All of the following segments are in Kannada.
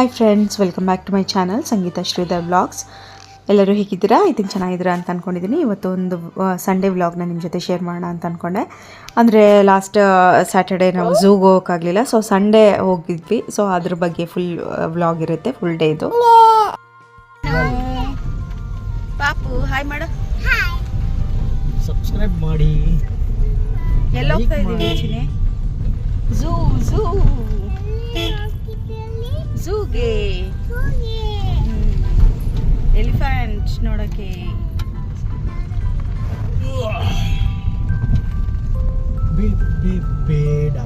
Hi friends welcome back to my channel Sangeetha Sridhar vlogs ಎಲ್ಲರೂ ಹೇಗಿದ್ದೀರಾ? ಇದನ್ನು ಚೆನ್ನಾಗಿದ್ದೀರಾ ಅಂತ ಅಂದ್ಕೊಂಡಿದ್ದೀನಿ ಇವತ್ತು ಒಂದು ಸಂಡೇ ವ್ಲಾಗ್ನ ನಿಮ್ಮ ಜೊತೆ ಶೇರ್ ಮಾಡೋಣ ಅಂತ ಅಂದ್ಕೊಂಡೆ ಅಂದರೆ ಲಾಸ್ಟ್ ಸ್ಯಾಟರ್ಡೇ ನಾವು ಝೂಗೆ ಹೋಗೋಕ್ಕಾಗಲಿಲ್ಲ ಸೊ ಸಂಡೇ ಹೋಗಿದ್ವಿ. ಸೊ ಅದ್ರ ಬಗ್ಗೆ ಫುಲ್ ವ್ಲಾಗ್ ಇರುತ್ತೆ ಫುಲ್ ಡೇ ಇದು ಪಾಪು ಹಾಯ್ ಮಾಡು. ಸಬ್ಸ್ಕ್ರೈಬ್ ಮಾಡಿ. ಎಲ್ಲ ಹೋಗ್ತಾ ಇದ್ದೀವಿ, ಚಿನಿ ಝೂ ಝೂ ಎಲಿಫೆಂಟ್ ನೋಡೋಕ್ಕೆ ಬಿ- ಬಿ- ಬೇಡ.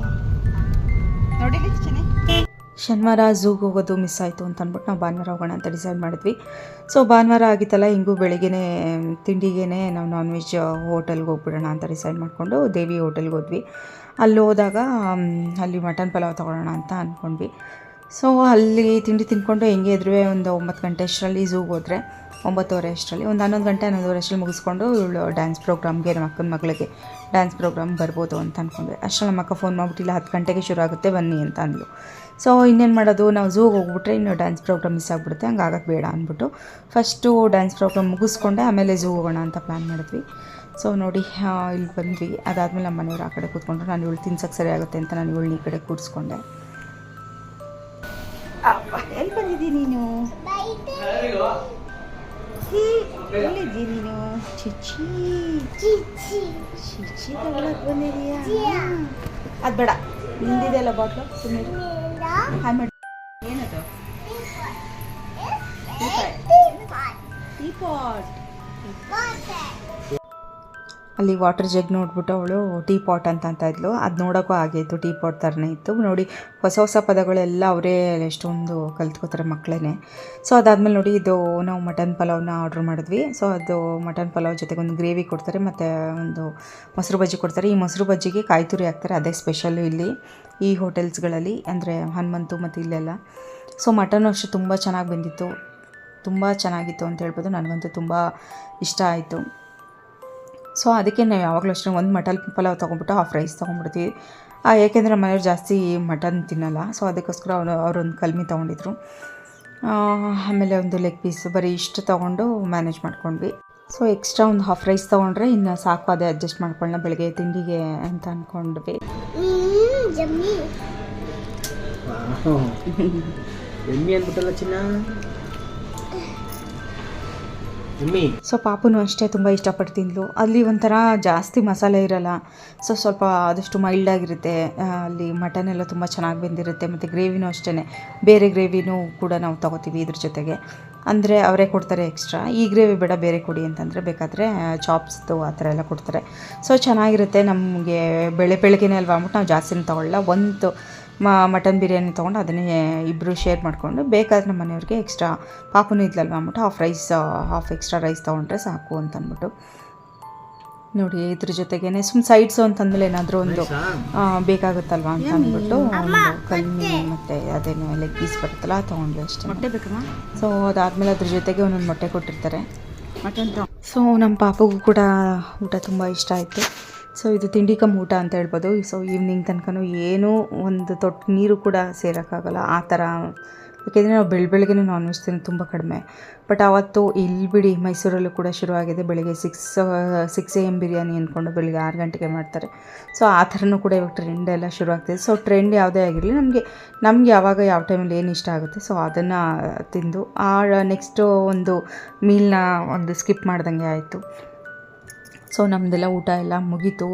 ನೋಡಿಲಿ ಶನಿವಾರ ಝೂಗೆ ಹೋಗೋದು ಮಿಸ್ ಆಯಿತು ಅಂತ ಅಂದ್ಬಿಟ್ಟು ನಾವು ಭಾನುವಾರ ಹೋಗೋಣ ಅಂತ ಡಿಸೈಡ್ ಮಾಡಿದ್ವಿ. ಸೊ ಭಾನುವಾರ ಆಗಿತ್ತಲ್ಲ ಹಿಂಗೂ ಬೆಳಿಗ್ಗೆ ತಿಂಡಿಗೇನೆ ನಾವು ನಾನ್ ವೆಜ್ ಹೋಟೆಲ್ಗೆ ಹೋಗ್ಬಿಡೋಣ ಅಂತ ಡಿಸೈಡ್ ಮಾಡಿಕೊಂಡು ದೇವಿ ಹೋಟೆಲ್ಗೆ ಹೋದ್ವಿ. ಅಲ್ಲಿ ಹೋದಾಗ ಅಲ್ಲಿ ಮಟನ್ ಪಲಾವ್ ತೊಗೊಳ್ಳೋಣ ಅಂತ ಅಂದ್ಕೊಂಡ್ವಿ. ಸೊ ಅಲ್ಲಿ ತಿಂಡಿ ತಿಂದ್ಕೊಂಡು ಹೆಂಗೆ ಇದ್ರೂ ಒಂದು ಒಂಬತ್ತು ಗಂಟೆ ಅಷ್ಟರಲ್ಲಿ ಝೂಗೆ ಹೋದರೆ ಒಂಬತ್ತುವರೆ ಅಷ್ಟರಲ್ಲಿ ಒಂದು ಹನ್ನೊಂದು ಗಂಟೆ ಹನ್ನೊಂದುವರೆ ಅಷ್ಟರಲ್ಲಿ ಮುಗಿಸ್ಕೊಂಡು ಇವಳು ಡ್ಯಾನ್ಸ್ ಪ್ರೋಗ್ರಾಮ್ಗೆ ನಮ್ಮ ಅಕ್ಕನ ಮಗಳಿಗೆ ಡ್ಯಾನ್ಸ್ ಪ್ರೋಗ್ರಾಮ್ ಬರ್ಬೋದು ಅಂತ ಅಂದ್ಕೊಂಡ್ವಿ ಅಷ್ಟರಲ್ಲಿ ನಮ್ಮ ಅಕ್ಕ ಫೋನ್ ಮಾಡಿಬಿಟ್ಟಿಲ್ಲ ಹತ್ತು ಗಂಟೆಗೆ ಶುರು ಆಗುತ್ತೆ ಬನ್ನಿ ಅಂತ ಅಂದ್ಲು. ಸೊ ಇನ್ನೇನು ಮಾಡೋದು ನಾವು ಝೂಗೆ ಹೋಗ್ಬಿಟ್ರೆ ಇನ್ನು ಡ್ಯಾನ್ಸ್ ಪ್ರೋಗ್ರಾಮ್ ಮಿಸ್ ಆಗಿಬಿಡುತ್ತೆ ಹಂಗಾಗಕ್ಕೆ ಬೇಡ ಅಂದ್ಬಿಟ್ಟು ಫಸ್ಟು ಡ್ಯಾನ್ಸ್ ಪ್ರೋಗ್ರಾಮ್ ಮುಗಿಸ್ಕೊಂಡೆ ಆಮೇಲೆ ಝೂ ಹೋಗೋಣ ಅಂತ ಪ್ಲ್ಯಾನ್ ಮಾಡಿದ್ವಿ. ಸೊ ನೋಡಿ ಇಲ್ಲಿ ಬಂದ್ವಿ. ಅದಾದಮೇಲೆ ನಮ್ಮ ಮನೆಯವರು ಆ ಕಡೆ ಕೂತ್ಕೊಂಡ್ರು ನಾನು ಇವಳು ತಿನ್ಸಕ್ಕೆ ಸರಿ ಆಗುತ್ತೆ ಅಂತ ನಾನು ಇವಳನ್ನ ಈ ಕಡೆ ಕೂರಿಸ್ಕೊಂಡೆ. ಎಲ್ಲಿ ಬಂದಿದ್ದೀನಿ ನೀನು? ಎಲ್ಲಿದ್ದಿ ನೀನು ಚಿಚ್ಚಿ. ಚಿಚ್ಚಿ ತಗೊಳಕ್ ಬಂದಿದೀಯಾ ಅದು ಬೇಡ. ನಿಂದಿದೆಯಲ್ಲ ಬಾಟ್ಲು ಸುಮ್ಮನೆ. ಹಾಯ್ ಮಾಡಿ. ಏನದು? ಟೀಪಾಟ್ ಟೀಪಾಟ್. ಅಲ್ಲಿ ವಾಟರ್ ಜಗ್ ನೋಡ್ಬಿಟ್ಟು ಅವಳು ಟೀ ಪಾಟ್ ಅಂತ ಅಂತ ಇದ್ಲು. ಅದು ನೋಡೋಕ್ಕೂ ಆಗಿತ್ತು ಟೀ ಪಾಟ್ ಥರನೇ ಇತ್ತು. ನೋಡಿ, ಹೊಸ ಹೊಸ ಪದಗಳೆಲ್ಲ ಅವರೇ ಎಷ್ಟೊಂದು ಕಲ್ತ್ಕೋತಾರೆ ಮಕ್ಕಳೇ ಸೊ ಅದಾದಮೇಲೆ ನೋಡಿ, ಇದು ನಾವು ಮಟನ್ ಪಲಾವ್ನ ಆರ್ಡ್ರ್ ಮಾಡಿದ್ವಿ. ಸೊ ಅದು ಮಟನ್ ಪಲಾವ್ ಜೊತೆಗೆ ಒಂದು ಗ್ರೇವಿ ಕೊಡ್ತಾರೆ, ಮತ್ತು ಒಂದು ಮೊಸರು ಬಜ್ಜಿ ಕೊಡ್ತಾರೆ. ಈ ಮೊಸರು ಬಜ್ಜಿಗೆ ಕಾಯಿ ತುರಿ ಹಾಕ್ತಾರೆ, ಅದೇ ಸ್ಪೆಷಲ್ಲು ಇಲ್ಲಿ ಈ ಹೋಟೆಲ್ಸ್ಗಳಲ್ಲಿ, ಅಂದರೆ ಹನುಮಂತು ಮತ್ತು ಇಲ್ಲೆಲ್ಲ. ಸೊ ಮಟನ್ ಅಷ್ಟು, ತುಂಬ ಚೆನ್ನಾಗಿ ಬಂದಿತ್ತು. ತುಂಬ ಚೆನ್ನಾಗಿತ್ತು ಅಂತ ಹೇಳ್ಬೋದು. ನನಗಂತೂ ತುಂಬ ಇಷ್ಟ ಆಯಿತು. ಸೊ ಅದಕ್ಕೆ ನಾವು ಯಾವಾಗಲೂ ಅಷ್ಟೇ ಒಂದು ಮಟನ್ ಪಲಾವ್ ತೊಗೊಂಬಿಟ್ಟು ಹಾಫ್ ರೈಸ್ ತೊಗೊಂಡ್ಬಿಡ್ತೀವಿ. ಆ, ಏಕೆಂದರೆ ಮನೆಯವ್ರು ಜಾಸ್ತಿ ಮಟನ್ ತಿನ್ನಲ್ಲ ಸೊ ಅದಕ್ಕೋಸ್ಕರ ಅವನು ಅವರೊಂದು ಕಲ್ಮಿ ತೊಗೊಂಡಿದ್ರು. ಆ, ಆಮೇಲೆ ಒಂದು ಲೆಗ್ ಪೀಸ್ ಬರೀ ಇಷ್ಟು ತೊಗೊಂಡು ಮ್ಯಾನೇಜ್ ಮಾಡ್ಕೊಂಡ್ವಿ. ಸೊ ಎಕ್ಸ್ಟ್ರಾ ಒಂದು ಹಾಫ್ ರೈಸ್ ತೊಗೊಂಡ್ರೆ ಇನ್ನು ಸಾಕು ಅದೇ ಅಡ್ಜಸ್ಟ್ ಮಾಡ್ಕೊಳ್ಳೋಣ ಬೆಳಗ್ಗೆ ತಿಂಡಿಗೆ ಅಂತ ಅಂದ್ಕೊಂಡ್ವಿ. ಎಮ್ಮಿ ಅಂದ್ಬಿಟ್ಟಲ್ಲ ಚಿನ್ನ? ಸೊ ಪಾಪುನು ಅಷ್ಟೇ ತುಂಬ ಇಷ್ಟಪಟ್ಟು ತಿಂದ್ಲು ಅಲ್ಲಿ ಒಂಥರ ಜಾಸ್ತಿ ಮಸಾಲೆ ಇರಲ್ಲ. ಸೊ ಸ್ವಲ್ಪ ಆದಷ್ಟು ಮೈಲ್ಡ್ ಆಗಿರುತ್ತೆ. ಅಲ್ಲಿ ಮಟನ್ ಎಲ್ಲ ತುಂಬ ಚೆನ್ನಾಗಿ ಬೆಂದಿರುತ್ತೆ. ಮತ್ತು ಗ್ರೇವಿನೂ ಅಷ್ಟೇ ಬೇರೆ ಗ್ರೇವಿನೂ ಕೂಡ ನಾವು ತಗೋತೀವಿ ಇದ್ರ ಜೊತೆಗೆ. ಅಂದರೆ ಅವರೇ ಕೊಡ್ತಾರೆ ಎಕ್ಸ್ಟ್ರಾ ಈ ಗ್ರೇವಿ ಬೇಡ, ಬೇರೆ ಕೊಡಿ ಅಂತಂದರೆ ಬೇಕಾದರೆ ಚಾಪ್ಸ್ದು ಆ ಥರ ಎಲ್ಲ ಕೊಡ್ತಾರೆ. ಸೊ ಚೆನ್ನಾಗಿರುತ್ತೆ ನಮಗೆ. ಬೆಳೆ, ಬೆಳಗ್ಗೆನೇ ಅಲ್ವಾ ಅಂದ್ಬಿಟ್ಟು ನಾವು ಜಾಸ್ತಿನೂ ತೊಗೊಳ್ಳಲ್ಲ ಒಂದು ಮಟನ್ ಬಿರಿಯಾನಿ ತೊಗೊಂಡು ಅದನ್ನೇ ಇಬ್ಬರು ಶೇರ್ ಮಾಡಿಕೊಂಡು ಬೇಕಾದ್ರೆ ನಮ್ಮ ಮನೆಯವ್ರಿಗೆ ಎಕ್ಸ್ಟ್ರಾ ಪಾಪುನೂ ಇದ್ಲಲ್ವ ಅಂದ್ಬಿಟ್ಟು half rice half extra rice ತೊಗೊಂಡ್ರೆ ಸಾಕು ಅಂತ ಅಂದ್ಬಿಟ್ಟು ನೋಡಿ ಇದ್ರ ಜೊತೆಗೇನೆ ಸುಮ್ಮ ಸೈಡ್ಸು ಅಂತಂದ್ಮೇಲೆ ಏನಾದರೂ ಒಂದು ಬೇಕಾಗುತ್ತಲ್ವಾ ಅಂತ ಅಂದ್ಬಿಟ್ಟು ಒಂದು ಕಲ್ಮಿ ಮತ್ತು ಅದೇನು ಲೆಗ್ ಪೀಸ್ ಬರುತ್ತಲ್ಲ ತೊಗೊಂಡ್ವಿ ಅಷ್ಟೇ. ಮೊಟ್ಟೆ ಬೇಕಮ್ಮ? ಸೊ ಅದಾದಮೇಲೆ ಅದ್ರ ಜೊತೆಗೆ ಒಂದೊಂದು ಮೊಟ್ಟೆ ಕೊಟ್ಟಿರ್ತಾರೆ. ಮಟನ್ ಸೊ ನಮ್ಮ ಪಾಪಗೂ ಕೂಡ ಊಟ ತುಂಬ ಇಷ್ಟ ಆಯಿತು. ಸೊ ಇದು ತಿಂಡಿ ಕಮ್ ಊಟ ಅಂತ ಹೇಳ್ಬೋದು. ಸೊ ಈವ್ನಿಂಗ್ ತನಕನೂ ಏನೂ ಒಂದು ತೊಟ್ಟು ನೀರು ಕೂಡ ಸೇರೋಕ್ಕಾಗಲ್ಲ. ಆ ಥರ. ಯಾಕೆಂದರೆ ನಾವು ಬೆಳ ಬೆಳಗ್ಗೆ ನಾನ್ ವೆಜ್ ತಿನ್ನೋದು ತುಂಬ ಕಡಿಮೆ. ಬಟ್ ಆವತ್ತು ಇಲ್ಲಿ ಬಿಡಿ ಮೈಸೂರಲ್ಲೂ ಕೂಡ ಶುರುವಾಗಿದೆ. ಬೆಳಗ್ಗೆ six six A M biryani ಅಂದ್ಕೊಂಡು ಬೆಳಿಗ್ಗೆ ಆರು ಗಂಟೆಗೆ ಮಾಡ್ತಾರೆ. ಸೊ ಆ ಥರನೂ ಕೂಡ ಇವಾಗ ಟ್ರೆಂಡ್ ಎಲ್ಲ ಶುರುವಾಗ್ತಿದೆ. ಸೊ ಟ್ರೆಂಡ್ ಯಾವುದೇ ಆಗಿರಲಿ, ನಮಗೆ, ನಮ್ಗೆ ಯಾವಾಗ ಯಾವ ಟೈಮಲ್ಲಿ ಏನು ಇಷ್ಟ ಆಗುತ್ತೆ ಸೊ ಅದನ್ನು ತಿಂದು, ಆ ನೆಕ್ಸ್ಟು ಒಂದು ಮೀಲ್ನ ಒಂದು ಸ್ಕಿಪ್ ಮಾಡ್ದಂಗೆ ಆಯಿತು. ಸೊ ನಮ್ಮದೆಲ್ಲ ಊಟ ಎಲ್ಲ ಮುಗೀತು.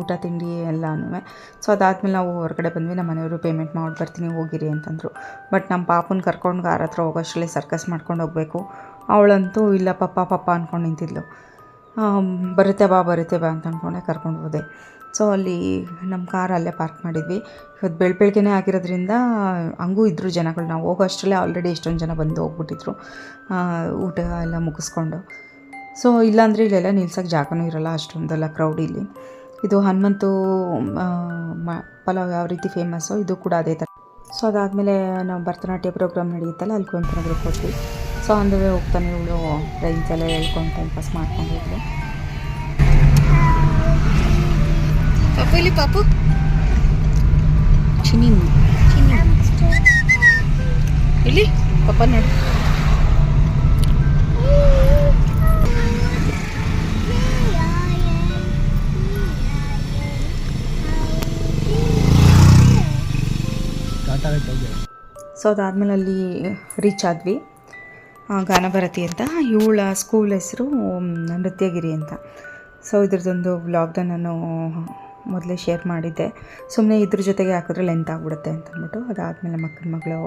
ಊಟ, ತಿಂಡಿ ಎಲ್ಲನೂ ಸೊ ಅದಾದಮೇಲೆ ನಾವು ಹೊರಗಡೆ ಬಂದ್ವಿ. ನಮ್ಮ ಮನೆಯವರು ಪೇಮೆಂಟ್ ಮಾಡಿ ಬರ್ತೀನಿ, ಹೋಗಿರಿ ಅಂತಂದರು. ಬಟ್ ನಮ್ಮ ಪಾಪನ ಕರ್ಕೊಂಡು ಕಾರ್ ಹತ್ರ ಹೋಗೋಷ್ಟರಲ್ಲಿ ಸರ್ಕಸ್ ಮಾಡ್ಕೊಂಡು ಹೋಗಬೇಕು. ಅವಳಂತೂ ಇಲ್ಲ ಪಪ್ಪ ಪಪ್ಪ ಅಂದ್ಕೊಂಡು ನಿಂತಿದ್ಲು. ಬರುತ್ತೆ ಬಾ ಬರುತ್ತೆ ಬಾ ಅಂತ ಅಂದ್ಕೊಂಡೆ ಕರ್ಕೊಂಡು ಹೋದೆ. ಸೊ ಅಲ್ಲಿ ನಮ್ಮ ಕಾರ್ ಅಲ್ಲೇ ಪಾರ್ಕ್ ಮಾಡಿದ್ವಿ. ಇವತ್ತು ಬೆಳ ಬೆಳಗ್ಗೆನೇ ಆಗಿರೋದ್ರಿಂದ ಹಂಗೂ ಇದ್ದರು ಜನಗಳು. ನಾವು ಹೋಗೋ ಅಷ್ಟರಲ್ಲೇ ಆಲ್ರೆಡಿ ಎಷ್ಟೊಂದು ಜನ ಬಂದು ಹೋಗ್ಬಿಟ್ಟಿದ್ರು. ಊಟ ಎಲ್ಲ ಮುಗಿಸ್ಕೊಂಡು. ಸೊ ಇಲ್ಲಾಂದರೆ ಇಲ್ಲೆಲ್ಲ ನಿಲ್ಸೋಕ್ಕೆ ಜಾಗನೂ ಇರಲ್ಲ ಅಷ್ಟೊಂದೆಲ್ಲ ಕ್ರೌಡ್ ಇಲ್ಲಿ. ಇದು ಹನುಮಂತು ಮ- ಪಲಾವ್ ಯಾವ ರೀತಿ ಫೇಮಸ್ಸು ಇದು ಕೂಡ ಅದೇ ಥರ ಸೊ ಅದಾದಮೇಲೆ ನಾವು ಭರತನಾಟ್ಯ ಪ್ರೋಗ್ರಾಮ್ ನಡೆಯುತ್ತಲ್ಲ ಅಲ್ಲಿ ಕುವೆಂಪು ನಗರಕ್ಕೆ ಹೋದ್ವಿ. ಸೊ ಅಂದರೆ ಹೋಗ್ತಾನೆ ಇವಳು ರೈನ್ಸ್ ಎಲ್ಲ ಹೇಳ್ಕೊಂಡು ಟೈಮ್ ಪಾಸ್ ಮಾಡ್ಕೊಂಡು ಹೋದ್ಲು. ಪಾಪು ಇಲ್ಲಿ ಪಾಪು? ಚಿನಿ ಚಿನಿ ಇಲ್ಲಿ ಪಾಪ ನೋಡಿ. ಟಾಟಾ ಹೋಗಿ ಸೊ ಅದಾದಮೇಲೆ ಅಲ್ಲಿ ರೀಚ್ ಆದ್ವಿ. ಗಾನಭರತಿ ಅಂತ. ಇವಳ ಸ್ಕೂಲ್ ಹೆಸರು ನೃತ್ಯಗಿರಿ ಅಂತ. ಸೊ ಇದ್ರದ್ದೊಂದು ವ್ಲಾಗ್ನ ನಾನು ಮೊದಲೇ ಶೇರ್ ಮಾಡಿದ್ದೆ. ಸುಮ್ಮನೆ ಇದ್ರ ಜೊತೆಗೆ ಹಾಕಿದ್ರೆ ಲೆಂತ್ ಆಗಿಬಿಡುತ್ತೆ ಅಂತ ಅಂದ್ಬಿಟ್ಟು ಅದಾದಮೇಲೆ ಮಕ್ಕಳ ಮಗಳು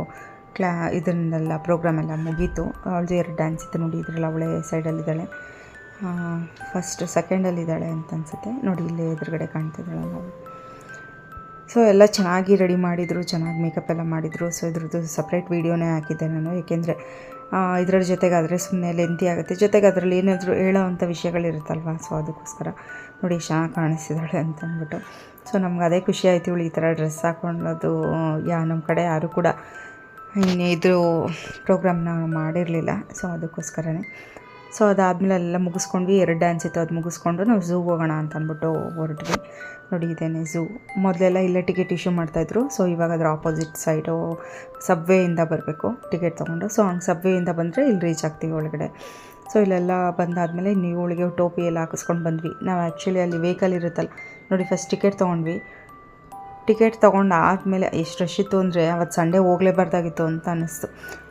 ಕ್ಲಾ ಇದನ್ನೆಲ್ಲ ಪ್ರೋಗ್ರಾಮ್ ಎಲ್ಲ ಮುಗೀತು. ಅವಳದು ಎರಡು ಡ್ಯಾನ್ಸ್ ಇತ್ತು ನೋಡಿ, ಇದರಲ್ಲಿ ಅವಳೇ ಸೈಡಲ್ಲಿದ್ದಾಳೆ ಫಸ್ಟ್ ಸೆಕೆಂಡಲ್ಲಿದ್ದಾಳೆ ಅಂತ ಅನ್ಸುತ್ತೆ. ನೋಡಿ, ಇಲ್ಲಿ ಎದುರುಗಡೆ ಕಾಣ್ತಿದ್ದಾಳೆ ನಾವು ಸೊ ಎಲ್ಲ ಚೆನ್ನಾಗಿ ರೆಡಿ ಮಾಡಿದರು, ಚೆನ್ನಾಗಿ ಮೇಕಪ್ ಎಲ್ಲ ಮಾಡಿದರು. ಸೊ ಇದ್ರದ್ದು ಸಪ್ರೇಟ್ ವೀಡಿಯೋನೇ ಹಾಕಿದ್ದೆ ನಾನು. ಏಕೆಂದರೆ ಇದರ ಜೊತೆಗಾದರೆ ಸುಮ್ಮನೆ ಲೆಂತಿ ಆಗುತ್ತೆ. ಜೊತೆಗೆ ಅದರಲ್ಲಿ ಏನಾದರೂ ಹೇಳೋ ಅಂಥ ವಿಷಯಗಳಿರುತ್ತಲ್ವ? ಸೊ ಅದಕ್ಕೋಸ್ಕರ ನೋಡಿ ಚೆನ್ನಾಗಿ ಕಾಣಿಸಿದಾಳೆ ಅಂತ ಅಂದ್ಬಿಟ್ಟು. ಸೊ ನಮ್ಗೆ ಅದೇ ಖುಷಿ ಆಯಿತು ಇವಳು ಈ ಥರ ಡ್ರೆಸ್ ಹಾಕೊಳ್ಳೋದು. ಯಾ ನಮ್ಮ ಕಡೆ ಯಾರೂ ಕೂಡ ಇನ್ನು ಇದು ಪ್ರೋಗ್ರಾಮ್ನ ಮಾಡಿರಲಿಲ್ಲ. ಸೊ ಅದಕ್ಕೋಸ್ಕರನೇ. ಸೊ ಅದಾದಮೇಲೆ ಎಲ್ಲ ಮುಗಿಸ್ಕೊಂಡ್ವಿ. ಎರಡು ಡ್ಯಾನ್ಸ್ ಇತ್ತು, ಅದು ಮುಗಿಸ್ಕೊಂಡು ನಾವು ಝೂಗೆ ಹೋಗೋಣ ಅಂತ ಅಂದ್ಬಿಟ್ಟು ಹೊರಟ್ವಿ. ನೋಡಿ, ಇದೇನೆ ಝೂ ಮೊದಲೆಲ್ಲ ಇಲ್ಲೇ ಟಿಕೆಟ್ ಇಶ್ಯೂ ಮಾಡ್ತಾಯಿದ್ರು ಸೊ ಇವಾಗ ಅದರ ಆಪೋಸಿಟ್ ಸೈಡು ಸಬ್ವೇಯಿಂದ ಬರಬೇಕು ಟಿಕೆಟ್ ತೊಗೊಂಡು. ಸೊ ಹಂಗೆ ಸಬ್ವೇಯಿಂದ ಬಂದರೆ ಇಲ್ಲಿ ರೀಚ್ ಆಗ್ತೀವಿ ಒಳಗಡೆ. ಸೊ ಇಲ್ಲೆಲ್ಲ ಬಂದಾದಮೇಲೆ ನೀವು ಒಳಗೆ ಟೋಪಿ ಎಲ್ಲ ಹಾಕಿಸ್ಕೊಂಡು ಬಂದ್ವಿ. ನಾವು ಆ್ಯಕ್ಚುಲಿ ಅಲ್ಲಿ ವೆಹಿಕಲ್ ಇರುತ್ತಲ್ಲ, ನೋಡಿ ಫಸ್ಟ್ ಟಿಕೆಟ್ ತೊಗೊಂಡ್ವಿ. ಟಿಕೆಟ್ ತೊಗೊಂಡು ಆದಮೇಲೆ ಎಷ್ಟು ರಶ್ ಇತ್ತು ಅಂದರೆ ಅವತ್ತು ಸಂಡೇ ಹೋಗಲೇಬಾರ್ದಾಗಿತ್ತು ಅಂತ ಅನ್ನಿಸ್ತು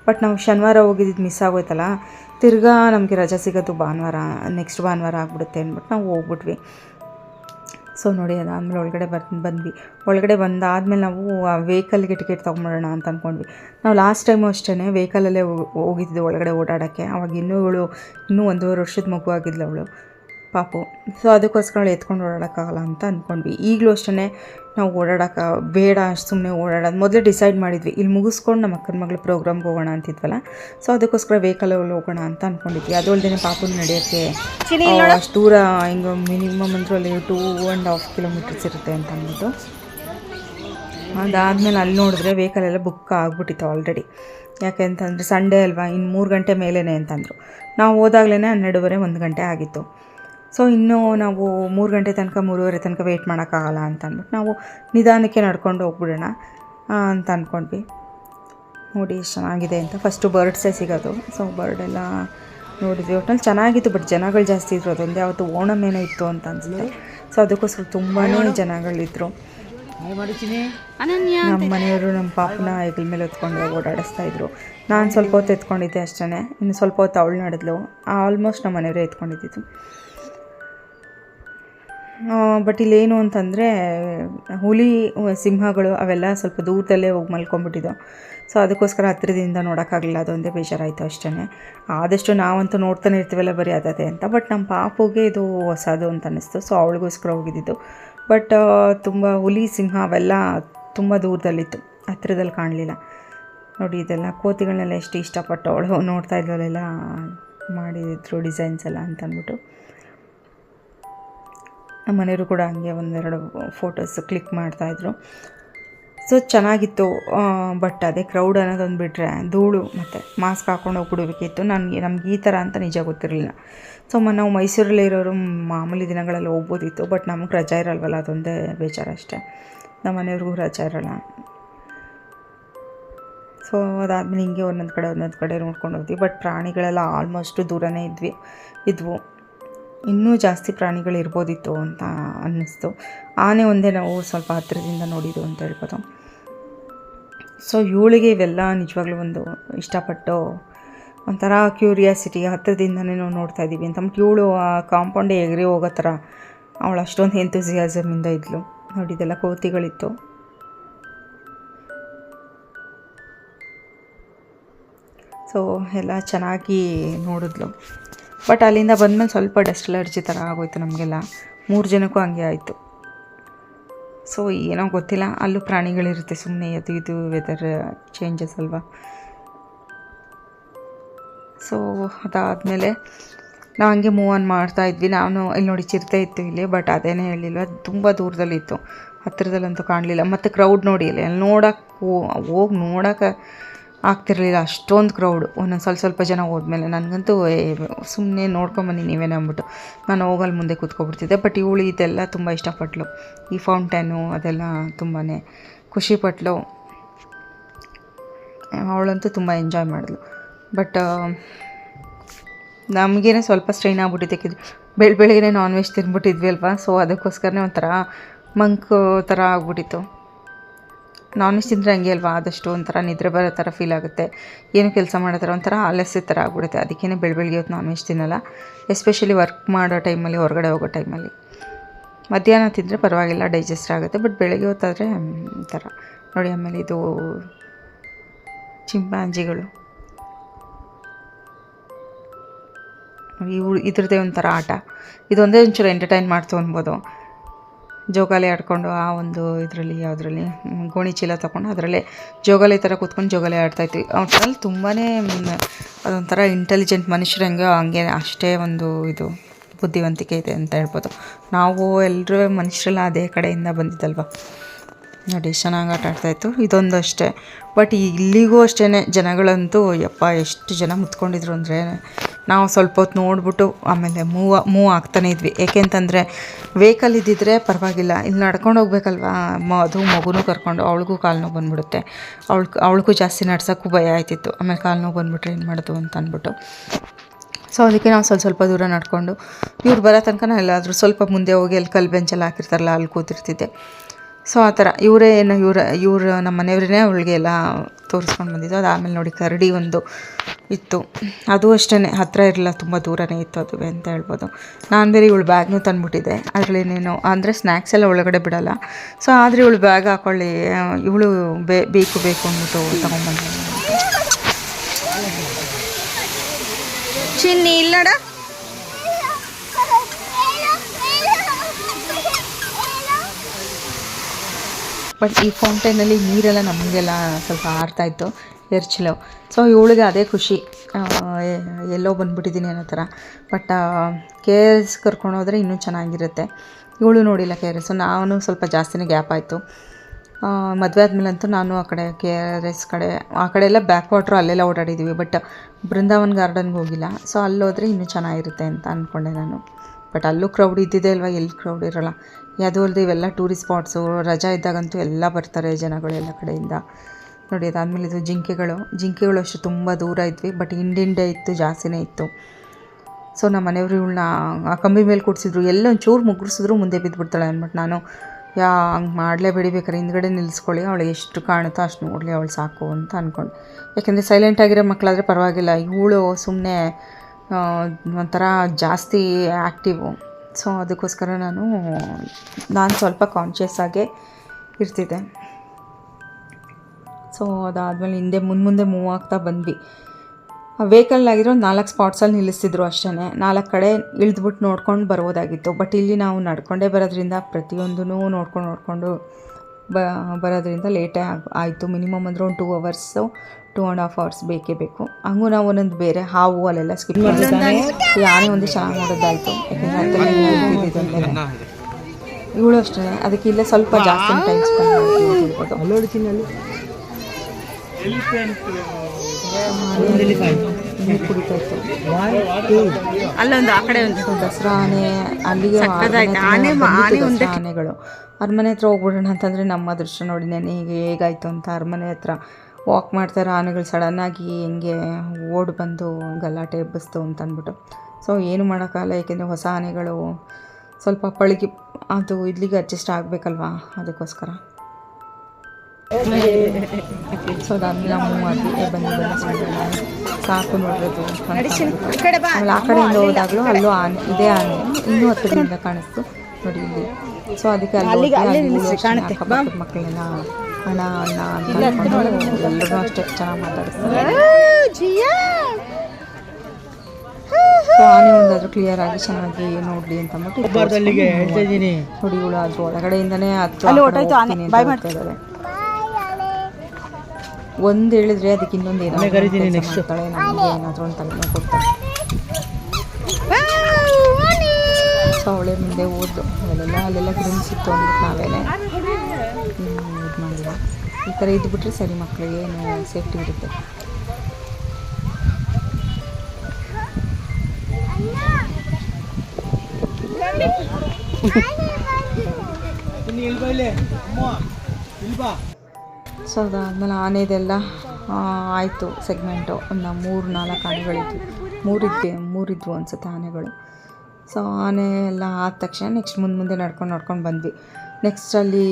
ಬಟ್ ನಾವು ಶನಿವಾರ ಹೋಗಿದ್ದು ಮಿಸ್ ಆಗೋಯ್ತಲ್ಲ ತಿರ್ಗಾ ನಮಗೆ ರಜೆ ಸಿಗೋದು ಭಾನುವಾರ ನೆಕ್ಸ್ಟ್ ಭಾನುವಾರ ಆಗ್ಬಿಡುತ್ತೆ ಅಂದ್ಬಿಟ್ಟು ನಾವು ಹೋಗ್ಬಿಟ್ವಿ. ಸೊ ನೋಡಿ ಅದಾದಮೇಲೆ ಒಳಗಡೆ ಬರ್ ಬಂದ್ವಿ. ಒಳಗಡೆ ಬಂದಾದಮೇಲೆ ನಾವು ಆ ವೆಹಿಕಲ್ಗೆ ಟಿಕೆಟ್ ತೊಗೊಂಬಿಡೋಣ ಅಂತ ಅಂದ್ಕೊಂಡ್ವಿ ನಾವು ಲಾಸ್ಟ್ ಟೈಮು ಅಷ್ಟೇ ವೆಹಿಕಲಲ್ಲೇ ಹೋಗಿದ್ವಿ ಒಳಗಡೆ ಓಡಾಡೋಕ್ಕೆ. ಅವಾಗ ಇನ್ನೂ ಇವಳು, ಇನ್ನೂ ಒಂದೂವರೆ ವರ್ಷದ ಮಗು ಆಗಿದ್ಲು ಅವಳು. ಪಾಪು. ಸೊ ಅದಕ್ಕೋಸ್ಕರ ಎತ್ಕೊಂಡು ಓಡಾಡೋಕ್ಕಾಗಲ್ಲ ಅಂತ ಅಂದ್ಕೊಂಡ್ವಿ ಈಗಲೂ ಅಷ್ಟೇ ನಾವು ಓಡಾಡೋಕೆ ಬೇಡ ಅಷ್ಟು ಸುಮ್ಮನೆ ಓಡಾಡೋದು. ಮೊದಲೇ ಡಿಸೈಡ್ ಮಾಡಿದ್ವಿ ಇಲ್ಲಿ ಮುಗಿಸ್ಕೊಂಡು ನಮ್ಮ ಅಕ್ಕನ ಮಗಳ ಪ್ರೋಗ್ರಾಮ್ಗೆ ಹೋಗೋಣ ಅಂತಿದ್ವಲ್ಲ ಸೊ ಅದಕ್ಕೋಸ್ಕರ ವೆಹಿಕಲಲ್ಲಿ ಹೋಗೋಣ ಅಂತ ಅಂದ್ಕೊಂಡಿದ್ವಿ ಅದು ಅಲ್ಲದೆ ಪಾಪುನ ನಡೆಯೋಕ್ಕೆ ಅಷ್ಟು ದೂರ ಹಿಂಗೆ ಮಿನಿಮಮ್ ಅಂದರೂ ಅಲ್ಲಿ ಟೂ ಆ್ಯಂಡ್ ಹಾಫ್ ಕಿಲೋಮೀಟರ್ಸ್ ಇರುತ್ತೆ ಅಂತ ಅಂದ್ಬಿಟ್ಟು. ಅದಾದಮೇಲೆ ಅಲ್ಲಿ ನೋಡಿದ್ರೆ ವೆಹಿಕಲ್ ಎಲ್ಲ ಬುಕ್ ಆಗಿಬಿಟ್ಟಿತ್ತು ಆಲ್ರೆಡಿ ಯಾಕೆ ಅಂತಂದರೆ ಸಂಡೇ ಅಲ್ವಾ ಇನ್ನು ಮೂರು ಗಂಟೆ ಮೇಲೇ ಅಂತಂದರು. ನಾವು ಹೋದಾಗಲೇ ಹನ್ನೆರಡುವರೆ ಒಂದು ಗಂಟೆ ಆಗಿತ್ತು. ಸೊ ಇನ್ನೂ ನಾವು ಮೂರು ಗಂಟೆ ತನಕ ಮೂರುವರೆ ತನಕ ವೆಯ್ಟ್ ಮಾಡೋಕ್ಕಾಗಲ್ಲ ಅಂತ ಅಂದ್ಬಿಟ್ಟು ನಾವು ನಿಧಾನಕ್ಕೆ ನಡ್ಕೊಂಡು ಹೋಗ್ಬಿಡೋಣ ಅಂತ ಅಂದ್ಕೊಂಡ್ವಿ ನೋಡಿ ಎಷ್ಟು ಚೆನ್ನಾಗಿದೆ ಅಂತ. ಫಸ್ಟು ಬರ್ಡ್ಸೇ ಸಿಗೋದು. ಸೊ ಬರ್ಡ್ ಎಲ್ಲ ನೋಡಿದ್ವಿ. ಒಟ್ನಲ್ಲಿ ಚೆನ್ನಾಗಿತ್ತು ಬಟ್ ಜನಗಳು ಜಾಸ್ತಿ ಇದ್ರು. ಅದೊಂದು ಯಾವತ್ತು ಓಣಮ್ ಏನೋ ಇತ್ತು ಅಂತ ಅನಿಸುತ್ತೆ. ಸೊ ಅದಕ್ಕೋಸ್ಕರ ತುಂಬಾ ಜನಗಳಿದ್ರು. ನಮ್ಮ ಮನೆಯವರು ನಮ್ಮ ಪಾಪನ ಹೆಗಲ ಮೇಲೆ ಎತ್ಕೊಂಡು ಓಡಾಡಿಸ್ತಾ ಇದ್ರು. ನಾನು ಸ್ವಲ್ಪ ಹೊತ್ತು ಎತ್ಕೊಂಡಿದ್ದೆ ಅಷ್ಟೇ ಇನ್ನು ಸ್ವಲ್ಪ ಹೊತ್ತು ಅವಳು ನಡೆದ್ಲು. ಆಲ್ಮೋಸ್ಟ್ ನಮ್ಮ ಮನೆಯವರೇ ಎತ್ಕೊಂಡಿದ್ದು. ಬಟ್ ಇಲ್ಲೇನು ಅಂತಂದರೆ, ಹುಲಿ, ಸಿಂಹಗಳು ಅವೆಲ್ಲ ಸ್ವಲ್ಪ ದೂರದಲ್ಲೇ ಹೋಗಿ ಮಲ್ಕೊಂಡ್ಬಿಟ್ಟಿದ್ದು. ಸೊ ಅದಕ್ಕೋಸ್ಕರ ಹತ್ತಿರದಿಂದ ನೋಡೋಕ್ಕಾಗಲಿಲ್ಲ. ಅದೊಂದೇ ಬೇಜಾರಾಯಿತು ಅಷ್ಟೇ ಆದಷ್ಟು ನಾವಂತೂ ನೋಡ್ತಾನೆ ಇರ್ತೀವಲ್ಲ ಬರೀ ಅದೇ ಅಂತ. ಬಟ್ ನಮ್ಮ ಪಾಪುಗೆ ಇದು ಹೊಸದು ಅಂತ ಅನ್ನಿಸ್ತು. ಸೊ ಅವಳಿಗೋಸ್ಕರ ಹೋಗಿದ್ದಿದ್ದು. ಬಟ್ ತುಂಬ ಹುಲಿ, ಸಿಂಹ ಅವೆಲ್ಲ ತುಂಬ ದೂರದಲ್ಲಿತ್ತು. ಹತ್ತಿರದಲ್ಲಿ ಕಾಣಲಿಲ್ಲ. ನೋಡಿ, ಇದೆಲ್ಲ ಕೋತಿಗಳನ್ನೆಲ್ಲ ಎಷ್ಟು ಇಷ್ಟಪಟ್ಟು ಅವಳು ನೋಡ್ತಾ ಇದ್ದವಳೆಲ್ಲ ಮಾಡಿದ್ರು ಡಿಸೈನ್ಸ್ ಎಲ್ಲ ಅಂತ ಅಂದ್ಬಿಟ್ಟು ನಮ್ಮ ಮನೆಯವರು ಕೂಡ ಹಂಗೆ ಒಂದೆರಡು ಫೋಟೋಸ್ ಕ್ಲಿಕ್ ಮಾಡ್ತಾಯಿದ್ರು ಸೊ ಚೆನ್ನಾಗಿತ್ತು ಬಟ್ ಅದೇ ಕ್ರೌಡ್ ಅನ್ನೋದೊಂದು ಬಿಟ್ಟರೆ ಧೂಳು ಮತ್ತು ಮಾಸ್ಕ್ ಹಾಕೊಂಡು ಹೋಗ್ಬಿಡ್ಬೇಕಿತ್ತು. ನನಗೆ, ನಮ್ಗೆ ಈ ಥರ ಅಂತ ನಿಜ ಗೊತ್ತಿರಲಿಲ್ಲ. ಸೊ ನಾವು ಮೈಸೂರಲ್ಲಿ ಇರೋರು ಮಾಮೂಲಿ ದಿನಗಳಲ್ಲಿ ಹೋಗ್ಬೋದಿತ್ತು ಬಟ್ ನಮಗೆ ರಜಾ ಇರಲ್ವಲ್ಲ, ಅದೊಂದೇ ಬೇಜಾರು ಅಷ್ಟೇ. ನಮ್ಮ ಮನೆಯವ್ರಿಗೂ ರಜಾ ಇರಲ್ಲ. ಸೊ ಅದಾದಮೇಲೆ ಹಿಂಗೆ ಒಂದೊಂದು ಕಡೆ ಒಂದೊಂದು ಕಡೆ ನೋಡ್ಕೊಂಡು ಹೋದ್ವಿ ಬಟ್ ಪ್ರಾಣಿಗಳೆಲ್ಲ ಆಲ್ಮೋಸ್ಟು ದೂರನೇ ಇದ್ವಿ, ಇದ್ವು. ಇನ್ನೂ ಜಾಸ್ತಿ ಪ್ರಾಣಿಗಳು ಇರ್ಬೋದಿತ್ತು ಅಂತ ಅನ್ನಿಸ್ತು. ಆನೆ ಒಂದೇ ನಾವು ಸ್ವಲ್ಪ ಹತ್ತಿರದಿಂದ ನೋಡಿದ್ದು ಅಂತ ಹೇಳ್ಬೋದು. ಸೊ ಇವಳಿಗೆ ಇವೆಲ್ಲ ನಿಜವಾಗ್ಲೂ ಒಂದು ಇಷ್ಟಪಟ್ಟು ಒಂಥರ ಕ್ಯೂರಿಯಾಸಿಟಿ ಹತ್ತಿರದಿಂದನೇ ನಾವು ನೋಡ್ತಾ ಇದ್ದೀವಿ ಅಂತ. ಅಂದ್ಬಿಟ್ಟು ಇವಳು ಆ ಕಾಂಪೌಂಡೇ ಎಗರಿ ಹೋಗೋ ಥರ ಅವಳು ಅಷ್ಟೊಂದು ಎಂತೂಸಿಯಾಸಮಿಂದ ಇದ್ಲು. ನೋಡಿದೆಲ್ಲ ಕೋತಿಗಳಿತ್ತು. ಸೊ ಎಲ್ಲ ಚೆನ್ನಾಗಿ ನೋಡಿದ್ಲು. ಬಟ್ ಅಲ್ಲಿಂದ ಬಂದಮೇಲೆ ಸ್ವಲ್ಪ ಡಸ್ಟ್ ಅಲರ್ಜಿ ಥರ ಆಗೋಯ್ತು ನಮಗೆಲ್ಲ. ಮೂರು ಜನಕ್ಕೂ ಹಂಗೆ ಆಯಿತು. ಸೊ ಏನೋ ಗೊತ್ತಿಲ್ಲ. ಅಲ್ಲೂ ಪ್ರಾಣಿಗಳಿರುತ್ತೆ. ಸುಮ್ಮನೆ ಅದು ಇದು ವೆದರ್ ಚೇಂಜಸ್ ಅಲ್ವಾ? ಸೊ ಅದಾದಮೇಲೆ ನಾವು ಹಂಗೆ ಮೂವ್ ಆನ್ ಮಾಡ್ತಾ ಇದ್ವಿ. ನಾನು ಇಲ್ಲಿ ನೋಡಿ ಚಿರತೆ ಇತ್ತು ಇಲ್ಲಿ ಬಟ್ ಅದೇನೇ ಹೇಳಿಲ್ಲ ತುಂಬ ದೂರದಲ್ಲಿತ್ತು ಹತ್ತಿರದಲ್ಲಂತೂ ಕಾಣಲಿಲ್ಲ. ಮತ್ತು ಕ್ರೌಡ್ ನೋಡಿ ಇಲ್ಲಿ. ಅಲ್ಲಿ ನೋಡೋಕ್ಕೆ ಹೋಗಿ ನೋಡೋಕೆ ಆಗ್ತಿರ್ಲಿಲ್ಲ, ಅಷ್ಟೊಂದು ಕ್ರೌಡು ಒಂದೊಂದು ಸ್ವಲ್ಪ ಸ್ವಲ್ಪ ಜನ ಹೋದ್ಮೇಲೆ ನನಗಂತೂ ಸುಮ್ಮನೆ ನೋಡ್ಕೊಂಬನ್ನಿ ನೀವೇನೇ ಅಂದ್ಬಿಟ್ಟು. ನಾನು ಹೋಗಲ್ಲಿ ಮುಂದೆ ಕೂತ್ಕೊಬಿಡ್ತಿದ್ದೆ ಬಟ್ ಇವಳು ಇದೆಲ್ಲ ತುಂಬ ಇಷ್ಟಪಟ್ಲು. ಈ ಫೌಂಟೇನು ಅದೆಲ್ಲ ತುಂಬಾ ಖುಷಿಪಟ್ಲು ಅವಳಂತೂ ತುಂಬ ಎಂಜಾಯ್ ಮಾಡಿದ್ಲು. ಬಟ್ ನಮಗೇನೆ ಸ್ವಲ್ಪ ಸ್ಟ್ರೈನ್ ಆಗ್ಬಿಟ್ಟಿದೆ ಬೆಳ ಬೆಳಗ್ಗೆ ನಾನ್ ವೆಜ್ ತಿಂದ್ಬಿಟ್ಟಿದ್ವಿ ಅಲ್ವಾ? ಸೊ ಅದಕ್ಕೋಸ್ಕರನೇ ಒಂಥರ ಮಂಕು ಥರ ಆಗ್ಬಿಟ್ಟಿತ್ತು. ನಾನ್ ವೆಜ್ ತಿಂದರೆ ಹಂಗೆ ಅಲ್ವಾ? ಆದಷ್ಟು ಒಂಥರ ನಿದ್ರೆ ಬರೋ ಥರ ಫೀಲ್ ಆಗುತ್ತೆ. ಏನು ಕೆಲಸ ಮಾಡೋ ಥರ ಒಂಥರ ಆಲಸ್ಯ ಥರ ಆಗ್ಬಿಡುತ್ತೆ. ಅದಕ್ಕೇ ಬೆಳ ಬೆಳಗ್ಗೆ ಹೊತ್ತು ನಾನ್ ವೆಜ್ ತಿನ್ನಲ್ಲ. ಎಸ್ಪೆಷಲಿ ವರ್ಕ್ ಮಾಡೋ ಟೈಮಲ್ಲಿ ಹೊರಗಡೆ ಹೋಗೋ ಟೈಮಲ್ಲಿ ಮಧ್ಯಾಹ್ನ ತಿಂದರೆ ಪರವಾಗಿಲ್ಲ ಡೈಜೆಸ್ಟ್ ಆಗುತ್ತೆ. ಬಟ್ ಬೆಳಗ್ಗೆ ಹೊತ್ತಾದರೆ ಥರ ನೋಡಿ ಆಮೇಲೆ ಇದು ಚಿಂಪಾಂಜಿಗಳು. ಇವು ಇದ್ರದ್ದೇ ಒಂಥರ ಆಟ. ಇದೊಂದೇ ಒಂಚೂರು ಎಂಟರ್ಟೈನ್ ಮಾಡ್ತು ಅನ್ಬೋದು. ಜೋಕಾಲಿ ಆಡ್ಕೊಂಡು ಆ ಒಂದು ಇದರಲ್ಲಿ, ಯಾವುದ್ರಲ್ಲಿ? ಗೋಣಿ ಚೀಲ ತೊಗೊಂಡು ಅದರಲ್ಲೇ ಜೋಗಾಲಿ ಥರ ಕೂತ್ಕೊಂಡು ಜೋಗಾಲಿ ಆಡ್ತಾಯಿದ್ವಿ ಒಟ್ನಲ್ಲಿ ತುಂಬಾ ಅದೊಂಥರ ಇಂಟೆಲಿಜೆಂಟ್ ಮನುಷ್ಯರಂಗೆ ಹೆಂಗೆ ಹಂಗೆ ಅಷ್ಟೇ ಒಂದು ಇದು ಬುದ್ಧಿವಂತಿಕೆ ಇದೆ ಅಂತ ಹೇಳ್ಬೋದು. ನಾವು ಎಲ್ಲರೂ ಮನುಷ್ಯರೆಲ್ಲ ಅದೇ ಕಡೆಯಿಂದ ಬಂದಿದ್ದಲ್ವ? ನೋಡಿ, ಚೆನ್ನಾಗಿ ಆಟ ಆಡ್ತಾಯಿತ್ತು ಇದೊಂದು ಅಷ್ಟೇ. ಬಟ್ ಇಲ್ಲಿಗೂ ಅಷ್ಟೇ ಜನಗಳಂತೂ, ಯಪ್ಪ, ಎಷ್ಟು ಜನ ಮುತ್ಕೊಂಡಿದ್ರು ಅಂದರೆ ನಾವು ಸ್ವಲ್ಪ ಹೊತ್ತು ನೋಡ್ಬಿಟ್ಟು ಆಮೇಲೆ ಮೂವ್ ಮೂವ್ ಆಗ್ತಾನೆ ಇದ್ವಿ. ಏಕೆಂತಂದರೆ ವೆಹಿಕಲ್ ಇದ್ದಿದ್ರೆ ಪರವಾಗಿಲ್ಲ. ಇಲ್ಲಿ ನಡ್ಕೊಂಡು ಹೋಗ್ಬೇಕಲ್ವಾ? ಮ ಅದು ಮಗುನೂ ಕರ್ಕೊಂಡು, ಅವಳಿಗೂ ಕಾಲು ನೋವು ಬಂದ್ಬಿಡುತ್ತೆ. ಅವಳು ಅವಳಿಗೂ ಜಾಸ್ತಿ ನಡ್ಸೋಕ್ಕೂ ಭಯ ಆಯ್ತಿತ್ತು. ಆಮೇಲೆ ಕಾಲು ನೋವು ಬಂದುಬಿಟ್ರೆ ಏನು ಮಾಡೋದು ಅಂತ ಅಂದ್ಬಿಟ್ಟು. ಸೊ ಅದಕ್ಕೆ ನಾವು ಸ್ವಲ್ಪ ಸ್ವಲ್ಪ ದೂರ ನಡ್ಕೊಂಡು, ಇವ್ರು ಬರೋ ತನಕ ಎಲ್ಲಾದರೂ ಸ್ವಲ್ಪ ಮುಂದೆ ಹೋಗಿ ಅಲ್ಲಿ ಕಲ್ಲು ಬೆಂಚಲ್ಲಿ ಹಾಕಿರ್ತಾರಲ್ಲ, ಅಲ್ಲಿ ಕೂತಿರ್ತಿದ್ದೆ. ಸೊ, ಆ ಥರ. ಇವರೇ ಏನು, ಇವ್ರ ಇವ್ರ ನಮ್ಮ ಮನೆಯವ್ರೇ ಅವಳಿಗೆ ಎಲ್ಲ ತೋರಿಸ್ಕೊಂಡು ಬಂದಿದ್ದು. ಅದು ಆಮೇಲೆ ನೋಡಿ ಕರಡಿ ಒಂದು ಇತ್ತು. ಅದು ಅಷ್ಟೇ ಹತ್ತಿರ ಇರಲಿಲ್ಲ ತುಂಬ ದೂರನೇ ಇತ್ತು ಅದು ಅಂತ ಹೇಳ್ಬೋದು. ನಾನು ಬೇರೆ ಇವಳು ಬ್ಯಾಗ್ನೂ ತಂದುಬಿಟ್ಟಿದ್ದೆ. ಅದರಲ್ಲೇನೇನು, ಅಂದರೆ ಸ್ನ್ಯಾಕ್ಸ್ ಎಲ್ಲ ಒಳಗಡೆ ಬಿಡಲ್ಲ. ಸೊ, ಆದರೆ ಇವಳು ಬ್ಯಾಗ್ ಹಾಕೊಳ್ಳಿ. ಇವಳು ಬೇ, ಬೇಕು ಬೇಕು ಅಂದ್ಬಿಟ್ಟು ತೊಗೊಂಬಂದ ಚಿನ್ನಿ ಇಲ್ಲಡ ಬಟ್ ಈ ಫೌಂಟೈನಲ್ಲಿ ನೀರೆಲ್ಲ ನಮಗೆಲ್ಲ ಸ್ವಲ್ಪ ಆಡ್ತಾ ಇತ್ತು. ಎರ್ಚಿಲು ಸೊ ಇವಳಿಗೆ ಅದೇ ಖುಷಿ. ಎಲ್ಲೋ ಬಂದುಬಿಟ್ಟಿದ್ದೀನಿ ಅನ್ನೋ ಥರ. ಬಟ್ ಕೆ ಆರ್ ಎಸ್ ಕರ್ಕೊಂಡೋದ್ರೆ ಇನ್ನೂ ಚೆನ್ನಾಗಿರುತ್ತೆ. ಇವಳು ನೋಡಿಲ್ಲ ಕೆ ಆರ್ ಎಸ್ ನಾನು ಸ್ವಲ್ಪ ಜಾಸ್ತಿನೇ ಗ್ಯಾಪ್ ಆಯಿತು. ಮದುವೆ ಆದಮೇಲಂತೂ ನಾನು ಆ ಕಡೆ ಕೆ ಆರ್ ಎಸ್ ಕಡೆ, ಆ ಕಡೆ ಎಲ್ಲ ಬ್ಯಾಕ್ ವಾಟ್ರು ಅಲ್ಲೆಲ್ಲ ಓಡಾಡಿದ್ದೀವಿ ಬಟ್ ಬೃಂದಾವನ್ ಗಾರ್ಡನ್ಗೆ ಹೋಗಿಲ್ಲ. ಸೊ ಅಲ್ಲೋದ್ರೆ ಇನ್ನೂ ಚೆನ್ನಾಗಿರುತ್ತೆ ಅಂತ ಅಂದ್ಕೊಂಡೆ ನಾನು. ಬಟ್ ಅಲ್ಲೂ ಕ್ರೌಡ್ ಇದ್ದಿದೆ ಅಲ್ವಾ ಎಲ್ಲಿ ಕ್ರೌಡ್ ಇರೋಲ್ಲ? ಯಾವುದೂ ಅಲ್ಲದೆ ಇವೆಲ್ಲ ಟೂರಿಸ್ಟ್ ಸ್ಪಾಟ್ಸು ರಜಾ ಇದ್ದಾಗಂತೂ ಎಲ್ಲ ಬರ್ತಾರೆ ಜನಗಳು ಎಲ್ಲ ಕಡೆಯಿಂದ. ನೋಡಿ, ಅದಾದಮೇಲೆ ಇದು ಜಿಂಕೆಗಳು. ಜಿಂಕೆಗಳು ಅಷ್ಟು, ತುಂಬ ದೂರ ಇದ್ವಿ ಬಟ್ ಹಿಂಡಿಂಡೆ ಇತ್ತು, ಜಾಸ್ತಿನೇ ಇತ್ತು. ಸೊ ನಮ್ಮ ಮನೆಯವರು ಇವಳನ್ನ ಆ ಕಂಬಿ ಮೇಲೆ ಕೂಡಿಸಿದ್ರು. ಎಲ್ಲ ಒಂಚೂರು ಮುಗ್ರಿಸಿದ್ರು, ಮುಂದೆ ಬಿದ್ದುಬಿಡ್ತಾಳೆ ಅಂದ್ಬಿಟ್ಟು ನಾನು, ಯಾ, ಹಂಗೆ ಮಾಡಲೇ ಬೇಕಾದ್ರೆ ಹಿಂದ್ಗಡೆ ನಿಲ್ಲಿಸ್ಕೊಳ್ಳಿ ಅವಳು ಎಷ್ಟು ಕಾಣುತ್ತೋ ಅಷ್ಟು ನೋಡಲಿ, ಅವಳು ಸಾಕು ಅಂತ ಅಂದ್ಕೊಂಡು ಯಾಕೆಂದರೆ ಸೈಲೆಂಟಾಗಿರೋ ಮಕ್ಕಳಾದರೆ ಪರವಾಗಿಲ್ಲ. ಇವಳು ಸುಮ್ಮನೆ ಒಂಥರ ಜಾಸ್ತಿ ಆ್ಯಕ್ಟಿವು ಸೊ ಅದಕ್ಕೋಸ್ಕರ ನಾನು ನಾನು ಸ್ವಲ್ಪ ಕಾನ್ಷಿಯಸ್ ಆಗೇ ಇರ್ತಿದ್ದೆ. ಸೊ ಅದಾದಮೇಲೆ ಹಿಂದೆ ಮುಂದೆ ಮುಂದೆ ಮೂವ್ ಆಗ್ತಾ ಬಂದ್ವಿ. ವೆಹಿಕಲ್ ಆಗಿರೋ ಒಂದು ನಾಲ್ಕು ಸ್ಪಾಟ್ಸಲ್ಲಿ ನಿಲ್ಲಿಸ್ತಿದ್ರು ಅಷ್ಟೇ ನಾಲ್ಕು ಕಡೆ ಇಳಿದ್ಬಿಟ್ಟು ನೋಡ್ಕೊಂಡು ಬರ್ಬೋದಾಗಿತ್ತು ಬಟ್ ಇಲ್ಲಿ ನಾವು ನಡ್ಕೊಂಡೇ ಬರೋದ್ರಿಂದ ಪ್ರತಿಯೊಂದೂ ನೋಡ್ಕೊಂಡು, ನೋಡಿಕೊಂಡು ಬ, ಬರೋದ್ರಿಂದ ಲೇಟೇ ಆಗ, ಆಯಿತು. ಮಿನಿಮಮ್ ಅಂದರೆ ಒಂದು two hours two and half hours ಬೇಕೇ ಬೇಕು. ಹಂಗೂ ನಾವು ಒಂದೊಂದು ಬೇರೆ ಹಾವು ಅಲ್ಲೆಲ್ಲ ಸ್ಕಿಪ್ ಯಾರೇ ಒಂದು ಚೆನ್ನಾಗಿ ನೋಡೋದಾಯಿತು ಯಾಕೆಂದರೆ ಇವಳು ಅಷ್ಟೇ. ಅದಕ್ಕೆ ಇಲ್ಲೇ ಸ್ವಲ್ಪ ಜಾಸ್ತಿ ಟೈಮ್ ಸ್ಪೆಂಡ್ ಅಲ್ಲೊಂದು ಆ ಕಡೆ ಒಂದು ಸೊ ದಸರಾ ಆನೆ ಅಲ್ಲಿಗೆ ಆನೆಗಳು. ಅರಮನೆ ಹತ್ರ ಹೋಗ್ಬಿಡೋಣ ಅಂತಂದರೆ ನಮ್ಮ ದೃಶ್ಯ ನೋಡಿ ನೆನೆ ಹೀಗೆ ಹೇಗಾಯ್ತು ಅಂತ ಅರಮನೆ ಹತ್ರ. ವಾಕ್ ಮಾಡ್ತಾರೆ ಆನೆಗಳು ಸಡನ್ನಾಗಿ ಹಿಂಗೆ ಓಡ್ ಬಂದು ಗಲಾಟೆ ಎಬ್ಬಿಸ್ತು ಅಂತ ಅಂದ್ಬಿಟ್ಟು ಸೊ ಏನು ಮಾಡೋಕ್ಕಾಗಲ್ಲ ಏಕೆಂದರೆ ಹೊಸ ಆನೆಗಳು ಸ್ವಲ್ಪ ಪಳಗಿ ಅದು ಇಲ್ಲಿಗೆ ಅಡ್ಜಸ್ಟ್ ಆಗಬೇಕಲ್ವಾ? ಅದಕ್ಕೋಸ್ಕರ. ಸೊ ಅದನ್ನೆಲ್ಲ ಮೂವ್ ಸುಮ್ಮನೆ ಸಾಕು ನೋಡೋದು. ಆಮೇಲೆ ಆ ಕಡೆಯಿಂದ ಹೋದಾಗಲೂ ಅಲ್ಲೂ ಆನೆ ಇದೇ ಆನೆ. ಇನ್ನೂ ಹತ್ತಿರದಿಂದ ಕಾಣಿಸ್ತು. ನೋಡಿ ಇಲ್ಲಿ. ಸೊ ಅದಕ್ಕೆ ಅಲ್ಲಿ ಅಣ್ಣ ಅಣ್ಣ ಅಂತ ಎಲ್ಲರೂ ಅಷ್ಟೇ ಚೆನ್ನಾಗಿ ಮಾತಾಡ್ತಾರೆ. ಸೊ ಆನೆ ಒಂದಾದ್ರೂ ಕ್ಲಿಯರ್ ಆಗಿ ಚೆನ್ನಾಗಿ ನೋಡ್ಲಿ ಅಂತ ಅಂದ್ಬಿಟ್ಟು ಇವಳು ಅದ್ರ ಒಳಗಡೆಯಿಂದನೇ ಹತ್ತು. ಬಾಯ್ ಮಾಡ್ತಾ ಇದ್ದಾರೆ ಒಂದು ಹೇಳಿದ್ರೆ ಅದಕ್ಕೆ ಇನ್ನೊಂದು ಏನೋ ಕರಿತೀನಿ. ಮಾಡ್ತಾಳೆ ನಮಗೆ ಏನಾದರೂ ಒಂದು ತಲೆನೋವು ಕೊಡ್ತಾಳೆ. ಸೊ ಅವಳೇ ಮುಂದೆ ಓದ್ಲು ಅಲ್ಲೆಲ್ಲ ಅಲ್ಲೆಲ್ಲ ಫ್ರೆಂಡ್ಸ್ ಇತ್ತು ಅಂದ್ಬಿಟ್ಟು ನಾವೇನೆ. ಈ ಥರ ಇದ್ಬಿಟ್ರೆ ಸರಿ ಮಕ್ಕಳಿಗೆ ಏನು ಸೇಫ್ಟಿ ಇರುತ್ತೆ. ಸೊ ಅದಾದಮೇಲೆ ಆನೆದೆಲ್ಲ ಆಯಿತು ಸೆಗ್ಮೆಂಟು ಒಂದು ಮೂರು ನಾಲ್ಕು ಆನೆಗಳಿದ್ವು. ಮೂರಿದ್ದೆ ಮೂರಿದ್ವು ಅನ್ಸುತ್ತೆ ಆನೆಗಳು. ಸೊ ಆನೆ ಎಲ್ಲ ಆದ ತಕ್ಷಣ ನೆಕ್ಸ್ಟ್ ಮುಂದೆ ಮುಂದೆ ನಡ್ಕೊಂಡು ನಡ್ಕೊಂಡು ಬಂದ್ವಿ. ನೆಕ್ಸ್ಟ್ ಅಲ್ಲಿ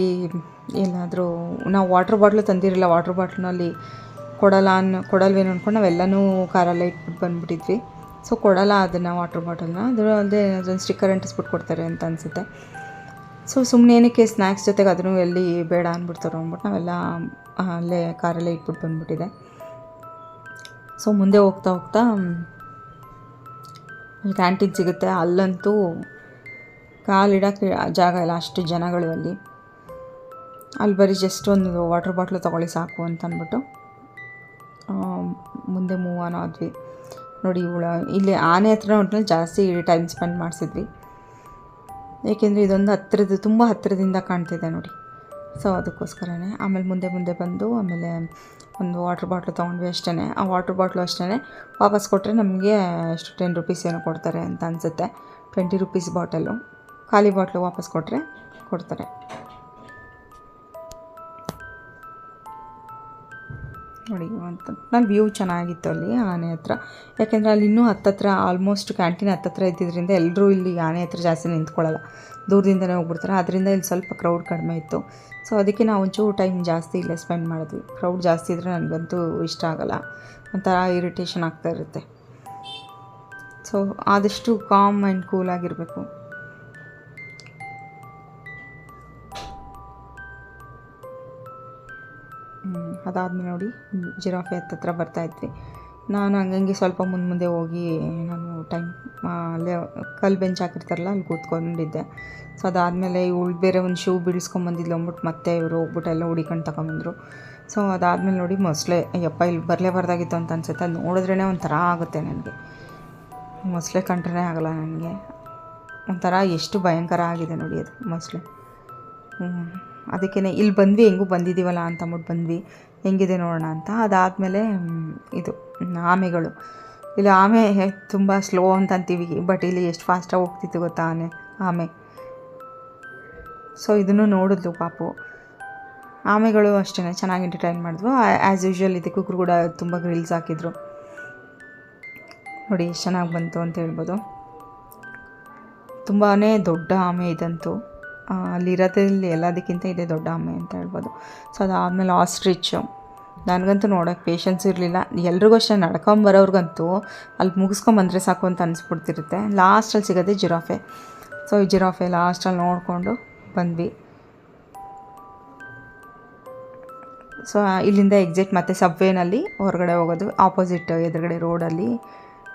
ಏನಾದರೂ, ನಾವು ವಾಟ್ರ್ ಬಾಟ್ಲು ತಂದಿರಲಿಲ್ಲ ವಾಟ್ರ್ ಬಾಟ್ಲ್ನಲ್ಲಿ ಕೊಡಲ್ಲ ಅನ್ನೋ ಕೊಡಲ್ವೇನೋ ಅಂದ್ಕೊಂಡು ನಾವೆಲ್ಲನೂ ಕಾರಲ್ಲೇ ಇಟ್ಬಿಟ್ಟು ಬಂದುಬಿಟ್ಟಿದ್ವಿ. ಸೊ ಕೊಡಲ್ಲ ಅದನ್ನು ವಾಟ್ರ್ ಬಾಟಲ್ನ ಅದ್ರ ಅಲ್ಲದೆ ಅದೊಂದು ಸ್ಟಿಕ್ಕರ್ ಅಂಟಿಸ್ಬಿಟ್ಟು ಕೊಡ್ತಾರೆ ಅಂತ ಅನಿಸುತ್ತೆ. ಸೊ ಸುಮ್ಮನೆ ಏನಕ್ಕೆ ಸ್ನ್ಯಾಕ್ಸ್ ಜೊತೆಗೆ ಅದನ್ನು ಎಲ್ಲಿ ಬೇಡ ಅಂದ್ಬಿಡ್ತಾರೆ ಅಂದ್ಬಿಟ್ಟು ನಾವೆಲ್ಲ ಅಲ್ಲೇ ಕಾರಲ್ಲೇ ಇಟ್ಬಿಟ್ಟು ಬಂದ್ಬಿಟ್ಟಿದೆ. ಸೊ ಮುಂದೆ ಹೋಗ್ತಾ ಹೋಗ್ತಾ ಅಲ್ಲಿ ಕ್ಯಾಂಟೀನ್ ಸಿಗುತ್ತೆ. ಅಲ್ಲಂತೂ ಕಾಲಿಡೋಕ್ಕೆ ಜಾಗ ಇಲ್ಲ ಅಷ್ಟು ಜನಗಳು ಅಲ್ಲಿ. ಅಲ್ಲಿ ಬರೀ ಜಸ್ಟ್ ಒಂದು ವಾಟರ್ ಬಾಟ್ಲು ತೊಗೊಳ್ಳಿ ಸಾಕು ಅಂತ ಅಂದ್ಬಿಟ್ಟು ಮುಂದೆ ಮೂವ್ ಆನ್ ಆದ್ವಿ. ನೋಡಿ ಇವಳ, ಇಲ್ಲಿ ಆನೆ ಹತ್ರ ಒಟ್ಟಿನಲ್ಲಿ ಜಾಸ್ತಿ ಟೈಮ್ ಸ್ಪೆಂಡ್ ಮಾಡಿಸಿದ್ವಿ. ಏಕೆಂದರೆ ಇದೊಂದು ಹತ್ತಿರದ, ತುಂಬ ಹತ್ತಿರದಿಂದ ಕಾಣ್ತಿದೆ ನೋಡಿ. ಸೊ ಅದಕ್ಕೋಸ್ಕರನೇ. ಆಮೇಲೆ ಮುಂದೆ ಮುಂದೆ ಬಂದು, ಆಮೇಲೆ ಒಂದು ವಾಟ್ರ್ ಬಾಟ್ಲು ತೊಗೊಂಡ್ವಿ ಅಷ್ಟೇ ಆ ವಾಟ್ರ್ ಬಾಟ್ಲು ಅಷ್ಟೇ ವಾಪಸ್ ಕೊಟ್ಟರೆ ನಮಗೆ ಎಷ್ಟು ಟೆನ್ ರುಪೀಸ್ ಏನೋ ಕೊಡ್ತಾರೆ ಅಂತ ಅನಿಸುತ್ತೆ. ಟ್ವೆಂಟಿ ರುಪೀಸ್ ಬಾಟಲು ಖಾಲಿ ಬಾಟ್ಲು ವಾಪಸ್ ಕೊಟ್ಟರೆ ಕೊಡ್ತಾರೆ. ನೋಡಿ ಅಂತ ನಾನು ವ್ಯೂ ಚೆನ್ನಾಗಿತ್ತು ಅಲ್ಲಿ ಆನೆ ಹತ್ರ. ಯಾಕೆಂದರೆ ಅಲ್ಲಿ ಇನ್ನೂ ಹತ್ತತ್ರ ಆಲ್ಮೋಸ್ಟ್ ಕ್ಯಾಂಟೀನ್ ಹತ್ತತ್ರ ಇದ್ದಿದ್ದರಿಂದ ಎಲ್ಲರೂ ಇಲ್ಲಿ ಆನೆ ಹತ್ರ ಜಾಸ್ತಿ ನಿಂತ್ಕೊಳ್ಳಲ್ಲ. ದೂರದಿಂದನೇ ಹೋಗ್ಬಿಡ್ತಾರೆ. ಅದರಿಂದ ಇಲ್ಲಿ ಸ್ವಲ್ಪ ಕ್ರೌಡ್ ಕಡಿಮೆ ಇತ್ತು. ಸೊ ಅದಕ್ಕೆ ನಾವು ಒಂಚೂರು ಟೈಮ್ ಜಾಸ್ತಿ ಇಲ್ಲೇ ಸ್ಪೆಂಡ್ ಮಾಡಿದ್ವಿ. ಕ್ರೌಡ್ ಜಾಸ್ತಿ ಇದ್ದರೆ ನನಗಂತೂ ಇಷ್ಟ ಆಗಲ್ಲ. ಒಂಥರ ಇರಿಟೇಷನ್ ಆಗ್ತಾ ಇರುತ್ತೆ. ಸೊ ಆದಷ್ಟು ಕಾಮ್ ಆ್ಯಂಡ್ ಕೂಲ್ ಆಗಿರಬೇಕು. ಅದಾದಮೇಲೆ ನೋಡಿ, ಜಿರಾಫೆ ಹತ್ತತ್ರ ಬರ್ತಾ ಇದ್ವಿ. ನಾನು ಹಂಗಂಗೆ ಸ್ವಲ್ಪ ಮುಂದೆ ಮುಂದೆ ಹೋಗಿ ನಾನು ಟೈಮ್ ಅಲ್ಲೇ ಕಲ್ಲು ಬೆಂಚ್ ಹಾಕಿರ್ತಾರಲ್ಲ, ಅಲ್ಲಿ ಕೂತ್ಕೊಂಡಿದ್ದೆ. ಸೊ ಅದಾದಮೇಲೆ ಇವಳು ಬೇರೆ ಒಂದು ಶೂ ಬಿಡಿಸ್ಕೊಂಬಂದಿದ್ಲು ಅಂದ್ಬಿಟ್ಟು ಮತ್ತೆ ಇವರು ಹೋಗ್ಬಿಟ್ಟು ಎಲ್ಲ ಹುಡಿಕೊಂಡು ತಗೊಂಬಂದರು ಸೊ ಅದಾದಮೇಲೆ ನೋಡಿ ಮೊಸಳೆ, ಅಯ್ಯಪ್ಪ, ಇಲ್ಲಿ ಬರಲೇಬಾರ್ದಾಗಿತ್ತು ಅಂತ ಅನ್ಸುತ್ತೆ. ಅದು ನೋಡಿದ್ರೇ ಒಂಥರ ಆಗುತ್ತೆ ನನಗೆ. ಮೊಸಳೆ ಕಂಡ್ರೇ ಆಗಲ್ಲ ನನಗೆ. ಒಂಥರ ಎಷ್ಟು ಭಯಂಕರ ಆಗಿದೆ ನೋಡಿ ಅದು ಮೊಸಳೆ. ಅದಕ್ಕೇ ಇಲ್ಲಿ ಬಂದ್ವಿ, ಹೆಂಗೂ ಬಂದಿದ್ದೀವಲ್ಲ ಅಂತ ಅಂದ್ಬಿಟ್ಟು ಬಂದ್ವಿ. ಹೆಂಗಿದೆ ನೋಡೋಣ ಅಂತ. ಅದಾದಮೇಲೆ ಇದು, ಆಮೆಗಳು. ಇಲ್ಲಿ ಆಮೆ ತುಂಬ ಸ್ಲೋ ಅಂತ ಅಂತೀವಿ ಬಟ್ ಇಲ್ಲಿ ಎಷ್ಟು ಫಾಸ್ಟಾಗಿ ಹೋಗ್ತಿತ್ತು ಗೊತ್ತಾ ಆನೆ, ಆಮೆ. ಸೊ ಇದನ್ನು ನೋಡಿದ್ಲು ಪಾಪು. ಆಮೆಗಳು ಅಷ್ಟೇ ಚೆನ್ನಾಗಿ ಎಂಟರ್ಟೈನ್ ಮಾಡಿದ್ವು. ಆ್ಯಸ್ ಯೂಶ್ವಲ್ ಇದಕ್ಕೂ ಕೂಡ ತುಂಬ ಗ್ರಿಲ್ಸ್ ಹಾಕಿದ್ರು. ನೋಡಿ, ಎಷ್ಟು ಚೆನ್ನಾಗಿ ಬಂತು ಅಂತ ಹೇಳ್ಬೋದು. ತುಂಬಾ ದೊಡ್ಡ ಆಮೆ ಇದಂತೂ. ಅಲ್ಲಿರೋದ್ರಲ್ಲಿ ಎಲ್ಲದಕ್ಕಿಂತ ಇದೆ ದೊಡ್ಡ ಆಮೆ ಅಂತ ಹೇಳ್ಬೋದು. ಸೊ ಅದಾದಮೇಲೆ ಆಸ್ಟ್ರಿಚ್ಚು ನನಗಂತೂ ನೋಡೋಕ್ಕೆ ಪೇಷನ್ಸ್ ಇರಲಿಲ್ಲ. ಎಲ್ರಿಗೂ ಅಷ್ಟೇ ನಡ್ಕೊಂಬರೋರ್ಗಂತೂ ಅಲ್ಲಿ ಮುಗಿಸ್ಕೊಂಬಂದರೆ ಸಾಕು ಅಂತ ಅನಿಸ್ಬಿಡ್ತಿರುತ್ತೆ. ಲಾಸ್ಟಲ್ಲಿ ಸಿಗೋದೇ ಜಿರಾಫೆ. ಸೊ ಈ ಜಿರಾಫೆ ಲಾಸ್ಟಲ್ಲಿ ನೋಡಿಕೊಂಡು ಬಂದ್ವಿ. ಸೊ ಇಲ್ಲಿಂದ ಎಕ್ಸಿಟ್ ಮತ್ತೆ ಸಬ್ವೇನಲ್ಲಿ ಹೊರಗಡೆ ಹೋಗೋದು. ಆಪೋಸಿಟ್ ಎದುರುಗಡೆ ರೋಡಲ್ಲಿ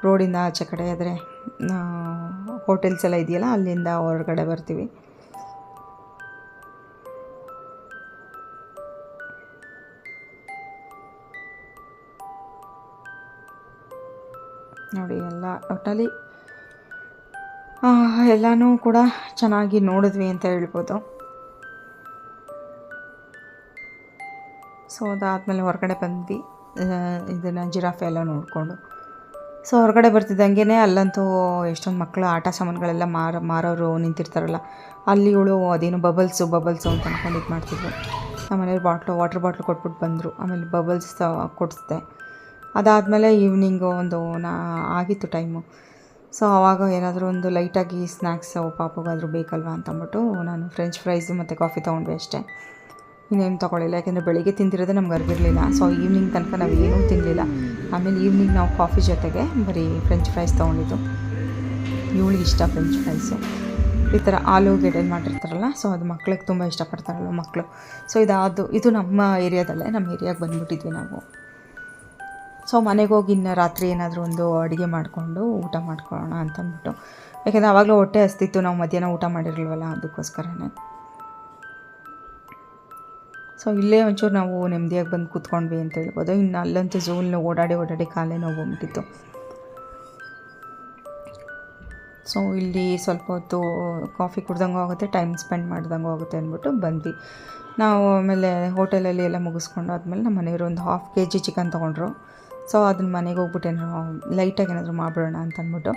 ರೋಡಿಂದ ಆಚೆ ಕಡೆ ಆದರೆ ಹೋಟೆಲ್ಸ್ ಎಲ್ಲ ಇದೆಯಲ್ಲ, ಅಲ್ಲಿಂದ ಹೊರಗಡೆ ಬರ್ತೀವಿ. ಎಲ್ಲ ಒಟ್ಟಲ್ಲಿ ಎಲ್ಲನೂ ಕೂಡ ಚೆನ್ನಾಗಿ ನೋಡಿದ್ವಿ ಅಂತ ಹೇಳ್ಬೋದು. ಸೊ ಅದಾದಮೇಲೆ ಹೊರಗಡೆ ಬಂದ್ವಿ. ಇದನ್ನು ಜಿರಾಫೆ ಎಲ್ಲ ನೋಡಿಕೊಂಡು. ಸೊ ಹೊರಗಡೆ ಬರ್ತಿದ್ದಂಗೆ ಅಲ್ಲಂತೂ ಎಷ್ಟೊಂದು ಮಕ್ಕಳು ಆಟ ಸಾಮಾನುಗಳೆಲ್ಲ ಮಾರ, ಮಾರೋರು ನಿಂತಿರ್ತಾರಲ್ಲ, ಅಲ್ಲಿ ಇವಳು ಅದೇನು ಬಬಲ್ಸು ಬಬಲ್ಸು ಅಂತ ಅಂದ್ಕೊಂಡು ಇದು ಮಾಡ್ತಿದ್ರು ಮನೇಲಿ ಬಾಟ್ಲು ವಾಟ್ರ್ ಬಾಟ್ಲು ಕೊಟ್ಬಿಟ್ಟು ಬಂದರು. ಆಮೇಲೆ ಬಬಲ್ಸ್ ಕೊಡಿಸ್ದೆ. ಅದಾದಮೇಲೆ ಈವ್ನಿಂಗು ಒಂದು ನಾ ಆಗಿತ್ತು ಟೈಮು. ಸೊ ಆವಾಗ ಏನಾದರೂ ಒಂದು ಲೈಟಾಗಿ ಸ್ನ್ಯಾಕ್ಸ್ ಪಾಪಗಾದರೂ ಬೇಕಲ್ವಾ ಅಂತ ಅಂದ್ಬಿಟ್ಟು ನಾನು ಫ್ರೆಂಚ್ ಫ್ರೈಸು ಮತ್ತು ಕಾಫಿ ತೊಗೊಂಡ್ವಿ ಅಷ್ಟೇ. ಇನ್ನೇನು ತೊಗೊಳ್ಳಿಲ್ಲ, ಯಾಕೆಂದರೆ ಬೆಳಿಗ್ಗೆ ತಿಂದಿರೋದೇ ನಮ್ಗೆ ಅರ್ಬಿರಲಿಲ್ಲ ಸೊ, ಈವ್ನಿಂಗ್ ತನಕ ನಾವು ಏನೂ ತಿನ್ನಲಿಲ್ಲ ಆಮೇಲೆ ಈವ್ನಿಂಗ್ ನಾವು ಕಾಫಿ ಜೊತೆಗೆ ಬರೀ ಫ್ರೆಂಚ್ ಫ್ರೈಸ್ ತೊಗೊಂಡಿದ್ದು. ಇವಳಿಗೆ ಇಷ್ಟ ಫ್ರೆಂಚ್ ಫ್ರೈಸು. ಈ ಥರ ಆಲೂಗೆಡ್ಡೆಲಿ ಮಾಡಿರ್ತಾರಲ್ಲ, ಸೊ ಅದು ಮಕ್ಳಿಗೆ ತುಂಬ ಇಷ್ಟಪಡ್ತಾರಲ್ಲ ಮಕ್ಕಳು ಸೊ ಇದಾದು ಇದು ನಮ್ಮ ಏರಿಯಾದಲ್ಲೇ, ನಮ್ಮ ಏರಿಯಾಗೆ ಬಂದುಬಿಟ್ಟಿದ್ವಿ ನಾವು. ಸೊ ಮನೆಗೆ ಹೋಗಿ ಇನ್ನು ರಾತ್ರಿ ಏನಾದರೂ ಒಂದು ಅಡುಗೆ ಮಾಡಿಕೊಂಡು ಊಟ ಮಾಡ್ಕೊಳ್ಳೋಣ ಅಂತಂದ್ಬಿಟ್ಟು. ಯಾಕೆಂದರೆ ಆವಾಗಲೂ ಹೊಟ್ಟೆ ಹಸ್ತಿತ್ತು, ನಾವು ಮಧ್ಯಾಹ್ನ ಊಟ ಮಾಡಿರಲಿಲ್ವಲ್ಲ, ಅದಕ್ಕೋಸ್ಕರನೇ. ಸೊ ಇಲ್ಲೇ ಒಂಚೂರು ನಾವು ನೆಮ್ಮದಿಯಾಗಿ ಬಂದು ಕೂತ್ಕೊಂಡ್ವಿ ಅಂತ ಹೇಳ್ಬೋದು. ಇನ್ನು ಅಲ್ಲಂತೂ ಝೂಲ್ನ ಓಡಾಡಿ ಓಡಾಡಿ ಕಾಲೇ ನೋವು ಬಂದ್ಬಿಟ್ಟಿತ್ತು. ಸೊ ಇಲ್ಲಿ ಸ್ವಲ್ಪ ಹೊತ್ತು ಕಾಫಿ ಕುಡ್ದಂಗೂ ಆಗುತ್ತೆ, ಟೈಮ್ ಸ್ಪೆಂಡ್ ಮಾಡ್ದಂಗೂ ಆಗುತ್ತೆ ಅಂದ್ಬಿಟ್ಟು ಬಂದ್ವಿ. ನಾವು ಆಮೇಲೆ ಹೋಟೆಲಲ್ಲಿ ಎಲ್ಲ ಮುಗಿಸ್ಕೊಂಡು ಆದಮೇಲೆ ನಮ್ಮ ಮನೆಯವರು ಒಂದು ಹಾಫ್ ಕೆ ಜಿ ಚಿಕನ್ ತೊಗೊಂಡ್ರು. ಸೊ ಅದನ್ನ ಮನೆಗೆ ಹೋಗ್ಬಿಟ್ಟು ಏನೋ ಲೈಟಾಗಿ ಏನಾದರೂ ಮಾಡಿಬಿಡೋಣ ಅಂತ ಅಂದ್ಬಿಟ್ಟು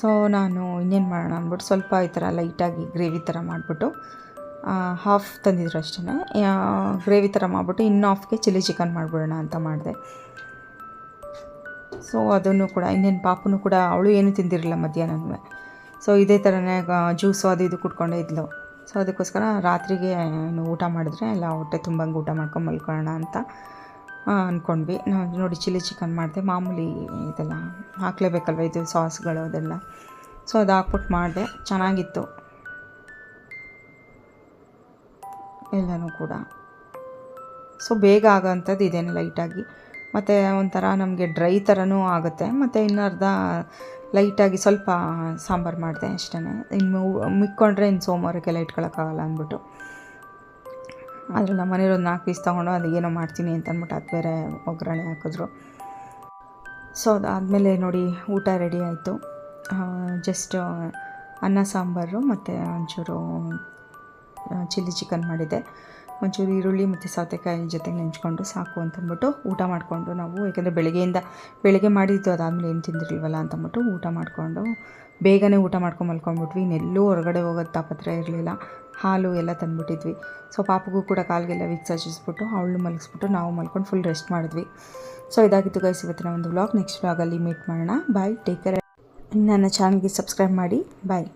ಸೊ ನಾನು ಇನ್ನೇನು ಮಾಡೋಣ ಅಂದ್ಬಿಟ್ಟು ಸ್ವಲ್ಪ ಈ ಥರ ಲೈಟಾಗಿ ಗ್ರೇವಿ ಥರ ಮಾಡಿಬಿಟ್ಟು ಹಾಫ್ ತಂದಿದ್ರು ಅಷ್ಟೇ ಗ್ರೇವಿ ಥರ ಮಾಡಿಬಿಟ್ಟು ಇನ್ನು ಹಾಫ್ಗೆ ಚಿಲ್ಲಿ ಚಿಕನ್ ಮಾಡಿಬಿಡೋಣ ಅಂತ ಮಾಡಿದೆ. ಸೊ ಅದನ್ನು ಕೂಡ ಇನ್ನೇನು ಪಾಪನೂ ಕೂಡ ಅವಳು ಏನು ತಿಂದಿರಲಿಲ್ಲ ಮಧ್ಯಾಹ್ನವೇ ಸೊ ಇದೇ ಥರನೇ ಜ್ಯೂಸು ಅದು ಇದು ಕುಟ್ಕೊಂಡೇ ಇದ್ಲು. ಸೊ ಅದಕ್ಕೋಸ್ಕರ ರಾತ್ರಿಗೆ ಏನು ಊಟ ಮಾಡಿದ್ರೆ, ಎಲ್ಲ ಹೊಟ್ಟೆ ತುಂಬಂಗೆ ಊಟ ಮಾಡ್ಕೊಂಡು ಮಲ್ಕೊಳ್ಳೋಣ ಅಂತ ಅಂದ್ಕೊಂಡ್ವಿ ನಾವು ನೋಡಿ ಚಿಲ್ಲಿ ಚಿಕನ್ ಮಾಡಿದೆ. ಮಾಮೂಲಿ ಇದೆಲ್ಲ ಹಾಕಲೇಬೇಕಲ್ವ ಇದು ಸಾಸ್ಗಳು ಅದೆಲ್ಲ. ಸೊ ಅದು ಹಾಕ್ಬಿಟ್ಟು ಮಾಡಿದೆ. ಚೆನ್ನಾಗಿತ್ತು. ಎಲ್ಲನೂ ಕೂಡ. ಸೊ ಬೇಗ ಆಗೋಂಥದ್ದು ಇದೇನು ಲೈಟಾಗಿ. ಮತ್ತು ಒಂಥರ ನಮಗೆ ಡ್ರೈ ಥರನೂ ಆಗುತ್ತೆ. ಮತ್ತು ಇನ್ನರ್ಧ ಲೈಟಾಗಿ ಸ್ವಲ್ಪ ಸಾಂಬಾರು ಮಾಡಿದೆ ಅಷ್ಟೇ ಇನ್ನು ಮಿಕ್ಕೊಂಡ್ರೆ ಇನ್ನು ಸೋಮವಾರಕ್ಕೆಲ್ಲ ಇಟ್ಕೊಳಕ್ಕಾಗಲ್ಲ ಅಂದ್ಬಿಟ್ಟು. ಆದರೆ ನಮ್ಮ ಮನೇಲಿ ಒಂದು ನಾಲ್ಕು ಪೀಸ್ ತೊಗೊಂಡು ಅದೇನೋ ಮಾಡ್ತೀನಿ ಅಂತ ಅಂದ್ಬಿಟ್ಟು ಅದು ಬೇರೆ ಒಗ್ಗರಣೆ ಹಾಕಿದ್ರು. ಸೊ ಅದಾದಮೇಲೆ ನೋಡಿ, ಊಟ ರೆಡಿ ಆಯಿತು. ಜಸ್ಟ್ ಅನ್ನ, ಸಾಂಬಾರು ಮತ್ತು ಒಂಚೂರು ಚಿಲ್ಲಿ ಚಿಕನ್ ಮಾಡಿದ್ದೆ. ಒಂಚೂರು ಈರುಳ್ಳಿ ಮತ್ತು ಸೌತೆಕಾಯಿ ಜೊತೆಗೆ ನೆಂಚ್ಕೊಂಡು ಸಾಕು ಅಂತಂದ್ಬಿಟ್ಟು ಊಟ ಮಾಡಿಕೊಂಡು ನಾವು, ಯಾಕೆಂದರೆ ಬೆಳಗ್ಗೆಯಿಂದ, ಬೆಳಗ್ಗೆ ಮಾಡಿದ್ದು ಅದಾದಮೇಲೆ ಏನು ತಿಂದಿರಲಿಲ್ವಲ್ಲ ಅಂತಂದ್ಬಿಟ್ಟು ಊಟ ಮಾಡಿಕೊಂಡು ಬೇಗನೆ ಊಟ ಮಾಡ್ಕೊಂಡು ಮಲ್ಕೊಂಡ್ಬಿಟ್ವಿ ಇನ್ನೆಲ್ಲೂ ಹೊರಗಡೆ ಹೋಗೋದು ತಾಪತ್ರ ಇರಲಿಲ್ಲ. ಹಾಲು ಎಲ್ಲ ತಂದುಬಿಟ್ಟಿದ್ವಿ. ಸೊ ಪಾಪಗೂ ಕೂಡ ಕಾಲಿಗೆಲ್ಲ ವಿಕ್ಸ್ ಹಚ್ಚಿಸ್ಬಿಟ್ಟು ಅವಳು ಮಲಗಿಸ್ಬಿಟ್ಟು ನಾವು ಮಲ್ಕೊಂಡು ಫುಲ್ ರೆಸ್ಟ್ ಮಾಡಿದ್ವಿ. ಸೊ ಇದಾಗಿತ್ತು ಗೈಸ್ ಇವತ್ತಿನ ಒಂದು ವ್ಲಾಗ್ ನೆಕ್ಸ್ಟ್ ವ್ಲಾಗಲ್ಲಿ ಮೀಟ್ ಮಾಡೋಣ. ಬಾಯ್ ಟೇಕ್ ಕೇರ್ ನನ್ನ ಚಾನಲ್ಗೆ ಸಬ್ಸ್ಕ್ರೈಬ್ ಮಾಡಿ. ಬಾಯ್